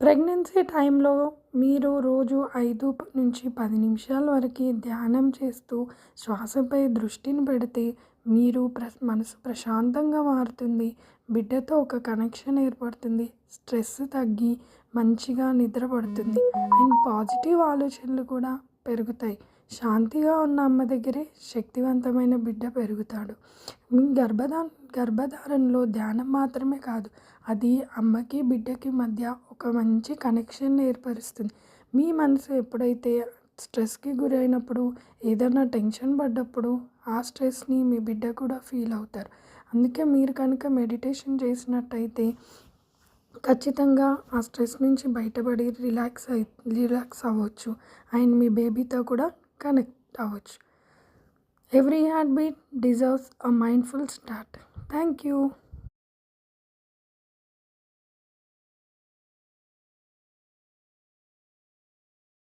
Pregnancy టైంలో మీరు రోజు ఐదు నుంచి పది నిమిషాల వరకు ధ్యానం చేస్తూ శ్వాసపై దృష్టిని పెడితే మీరు ప్ర మనసు ప్రశాంతంగా మారుతుంది. బిడ్డతో ఒక కనెక్షన్ ఏర్పడుతుంది. స్ట్రెస్ తగ్గి మంచిగా నిద్రపడుతుంది. అండ్ పాజిటివ్ ఆలోచనలు కూడా పెరుగుతాయి. శాంతిగా ఉన్న అమ్మ దగ్గరే శక్తివంతమైన బిడ్డ పెరుగుతాడు. గర్భధా గర్భధారణలో ధ్యానం మాత్రమే కాదు అది అమ్మకి బిడ్డకి మధ్య ఒక మంచి కనెక్షన్ ఏర్పరుస్తుంది. మీ మనసు ఎప్పుడైతే స్ట్రెస్కి గురైనప్పుడు ఏదైనా టెన్షన్ పడ్డప్పుడు ఆ స్ట్రెస్ని మీ బిడ్డ కూడా ఫీల్ అవుతారు. అందుకే మీరు కనుక మెడిటేషన్ చేసినట్టయితే ఖచ్చితంగా ఆ స్ట్రెస్ నుంచి బయటపడి రిలాక్స్ అయి రిలాక్స్ అవ్వచ్చు. అండ్ మీ బేబీతో కూడా కనెక్ట్ అవ్వచ్చు. Every heart beat deserves a mindful start. Thank you.